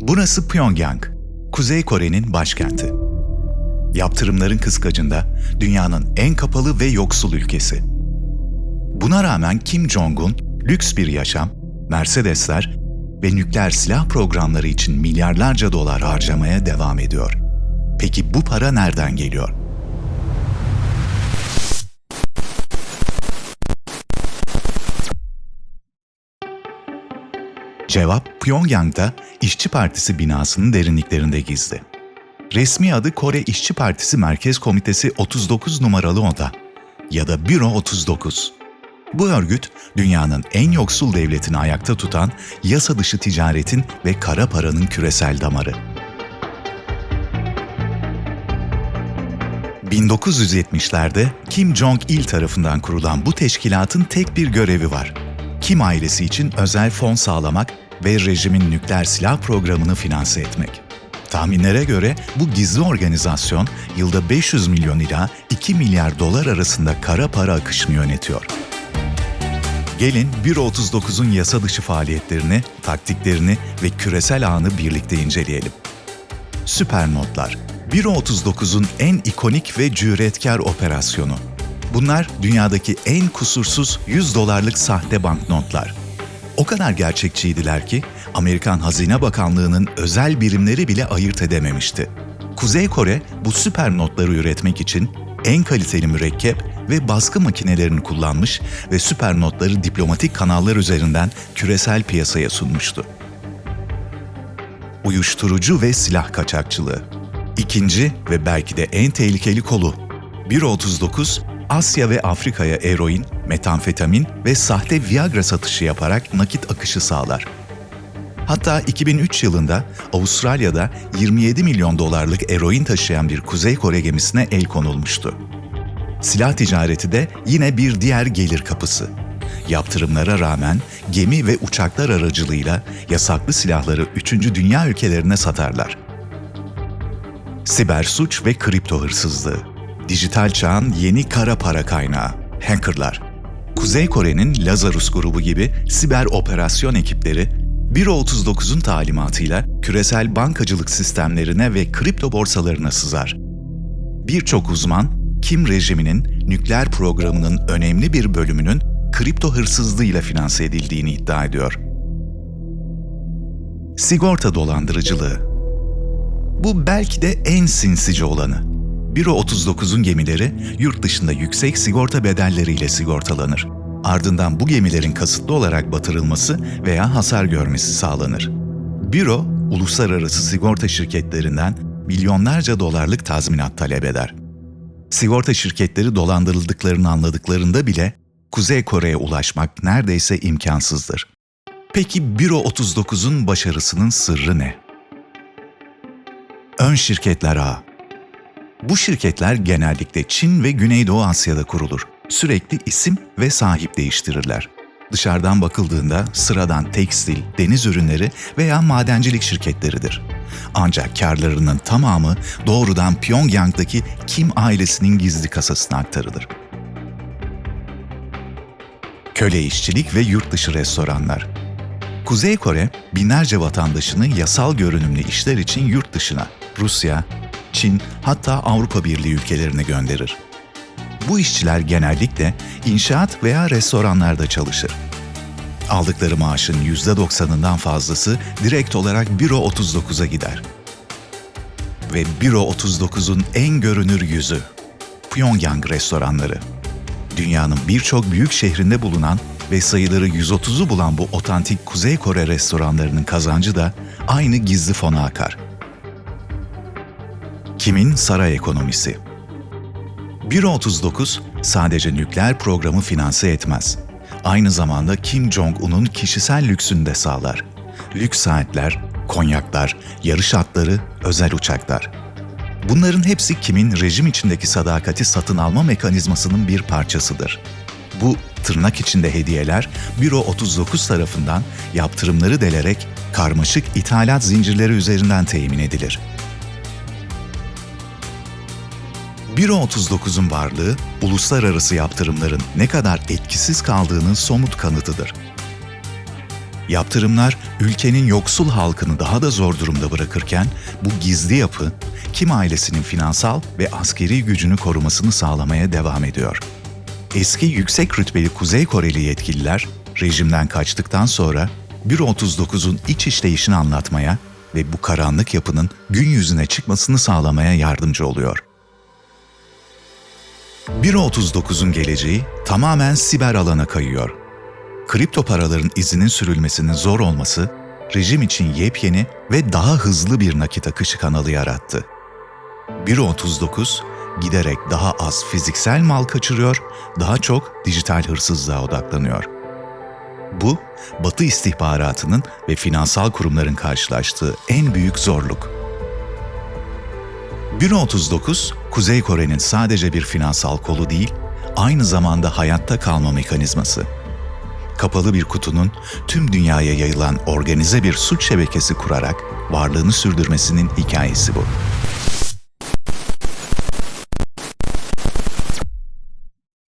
Burası Pyongyang, Kuzey Kore'nin başkenti. Yaptırımların kıskacında dünyanın en kapalı ve yoksul ülkesi. Buna rağmen Kim Jong-un lüks bir yaşam, Mercedesler ve nükleer silah programları için milyarlarca dolar harcamaya devam ediyor. Peki bu para nereden geliyor? Cevap Pyongyang'da İşçi Partisi binasının derinliklerinde gizli. Resmi adı Kore İşçi Partisi Merkez Komitesi 39 numaralı oda ya da Büro 39. Bu örgüt dünyanın en yoksul devletini ayakta tutan yasa dışı ticaretin ve kara paranın küresel damarı. 1970'lerde Kim Jong-il tarafından kurulan bu teşkilatın tek bir görevi var. Kim ailesi için özel fon sağlamak ve rejimin nükleer silah programını finanse etmek. Tahminlere göre bu gizli organizasyon yılda 500 milyon ila 2 milyar dolar arasında kara para akışını yönetiyor. Gelin 1.39'un yasa dışı faaliyetlerini, taktiklerini ve küresel ağını birlikte inceleyelim. Süper notlar 1.39'un en ikonik ve cüretkar operasyonu. Bunlar dünyadaki en kusursuz 100 dolarlık sahte banknotlar. O kadar gerçekçiydiler ki Amerikan Hazine Bakanlığı'nın özel birimleri bile ayırt edememişti. Kuzey Kore bu süper notları üretmek için en kaliteli mürekkep ve baskı makinelerini kullanmış ve süper notları diplomatik kanallar üzerinden küresel piyasaya sunmuştu. Uyuşturucu ve silah kaçakçılığı. İkinci ve belki de en tehlikeli kolu. 1.39 Asya ve Afrika'ya eroin, metamfetamin ve sahte Viagra satışı yaparak nakit akışı sağlar. Hatta 2003 yılında Avustralya'da 27 milyon dolarlık eroin taşıyan bir Kuzey Kore gemisine el konulmuştu. Silah ticareti de yine bir diğer gelir kapısı. Yaptırımlara rağmen gemi ve uçaklar aracılığıyla yasaklı silahları 3. dünya ülkelerine satarlar. Siber suç ve kripto hırsızlığı. Dijital çağın yeni kara para kaynağı. Hackerlar. Kuzey Kore'nin Lazarus grubu gibi siber operasyon ekipleri 1.39'un talimatıyla küresel bankacılık sistemlerine ve kripto borsalarına sızar. Birçok uzman, Kim rejiminin nükleer programının önemli bir bölümünün kripto hırsızlığıyla finanse edildiğini iddia ediyor. Sigorta dolandırıcılığı Bu belki de en sinsice olanı. Büro 39'un gemileri yurt dışında yüksek sigorta bedelleriyle sigortalanır. Ardından bu gemilerin kasıtlı olarak batırılması veya hasar görmesi sağlanır. Büro, uluslararası sigorta şirketlerinden milyonlarca dolarlık tazminat talep eder. Sigorta şirketleri dolandırıldıklarını anladıklarında bile Kuzey Kore'ye ulaşmak neredeyse imkansızdır. Peki Büro 39'un başarısının sırrı ne? Ön şirketler ağı bu şirketler genellikle Çin ve Güneydoğu Asya'da kurulur. Sürekli isim ve sahip değiştirirler. Dışarıdan bakıldığında sıradan tekstil, deniz ürünleri veya madencilik şirketleridir. Ancak karlarının tamamı doğrudan Pyongyang'daki Kim ailesinin gizli kasasına aktarılır. Köle işçilik ve yurt dışı restoranlar. Kuzey Kore, binlerce vatandaşını yasal görünümlü işler için yurt dışına, Rusya, Çin hatta Avrupa Birliği ülkelerine gönderir. Bu işçiler genellikle inşaat veya restoranlarda çalışır. Aldıkları maaşın %90'ından fazlası direkt olarak Büro 39'a gider. Ve Büro 39'un en görünür yüzü, Pyongyang restoranları. Dünyanın birçok büyük şehrinde bulunan ve sayıları 130'u bulan bu otantik Kuzey Kore restoranlarının kazancı da aynı gizli fona akar. Kimin saray ekonomisi? Büro 39 sadece nükleer programı finanse etmez. Aynı zamanda Kim Jong-un'un kişisel lüksünü de sağlar. Lüks saatler, konyaklar, yarış atları, özel uçaklar. Bunların hepsi Kim'in rejim içindeki sadakati satın alma mekanizmasının bir parçasıdır. Bu tırnak içinde hediyeler Büro 39 tarafından yaptırımları delerek karmaşık ithalat zincirleri üzerinden temin edilir. Büro 39'un varlığı, uluslararası yaptırımların ne kadar etkisiz kaldığının somut kanıtıdır. Yaptırımlar ülkenin yoksul halkını daha da zor durumda bırakırken bu gizli yapı Kim ailesinin finansal ve askeri gücünü korumasını sağlamaya devam ediyor. Eski yüksek rütbeli Kuzey Koreli yetkililer rejimden kaçtıktan sonra Büro 39'un iç işleyişini anlatmaya ve bu karanlık yapının gün yüzüne çıkmasını sağlamaya yardımcı oluyor. Büro 39'un geleceği tamamen siber alana kayıyor. Kripto paraların izinin sürülmesinin zor olması, rejim için yepyeni ve daha hızlı bir nakit akışı kanalı yarattı. Büro 39 giderek daha az fiziksel mal kaçırıyor, daha çok dijital hırsızlığa odaklanıyor. Bu, Batı istihbaratının ve finansal kurumların karşılaştığı en büyük zorluk. Büro 39, Kuzey Kore'nin sadece bir finansal kolu değil, aynı zamanda hayatta kalma mekanizması. Kapalı bir kutunun tüm dünyaya yayılan organize bir suç şebekesi kurarak varlığını sürdürmesinin hikayesi bu.